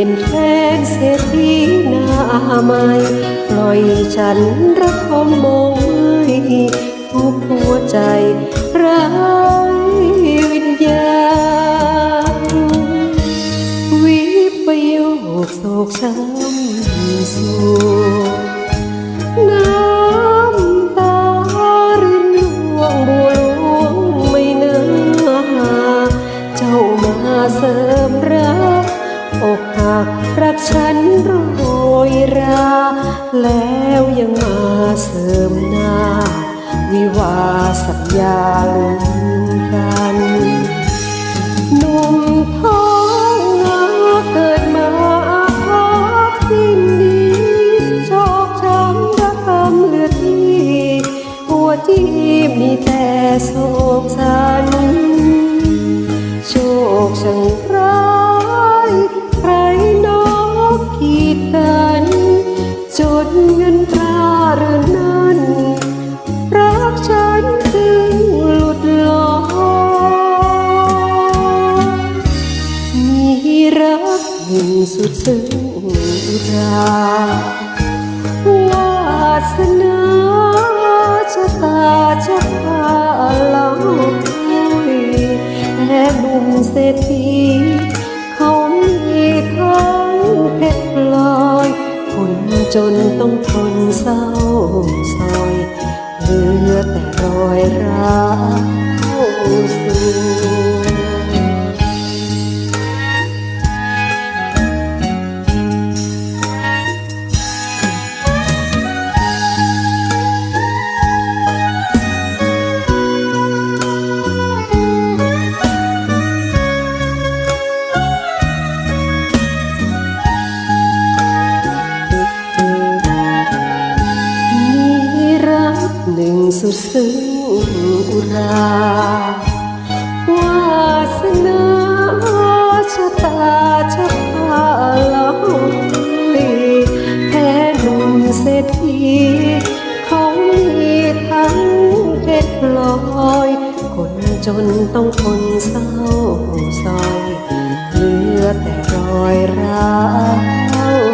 ยนแปลงเศรษฐีหน้าใหม่ปล่อยฉันรักคมมองไม่ทุกหัวใจไร้วิญญาณวิปโยคโศกช้ำสูง รักฉันโรยรา แล้วยังมาเสริมหน้า วิวาสัญญาลืมกันหนุ่มท้องนาเกิดมาอาภัพสิ้นดีชอกช้ำระกำเลือดที่หัวที่มีแต่โศกสันโชคช่างร้ เงินตราเรือนนั้น รักฉันจึงหลุดลอยมีรักหนึ่งสุดซึ้งราวาสนาชะตาจะพาเราไปและหนุ่มเศรษฐี จนต้องทนเศร้าซอยเหลือแต่รอยร้าว หนึ่งสุดซึ้งอุราวาสนาชะตาชะพาลองลีแพ้หนุ่มเศรษฐีเขามีทั้งเพชรลอย คนจนต้องทนเศร้าซอย เหลือแต่รอยร้าว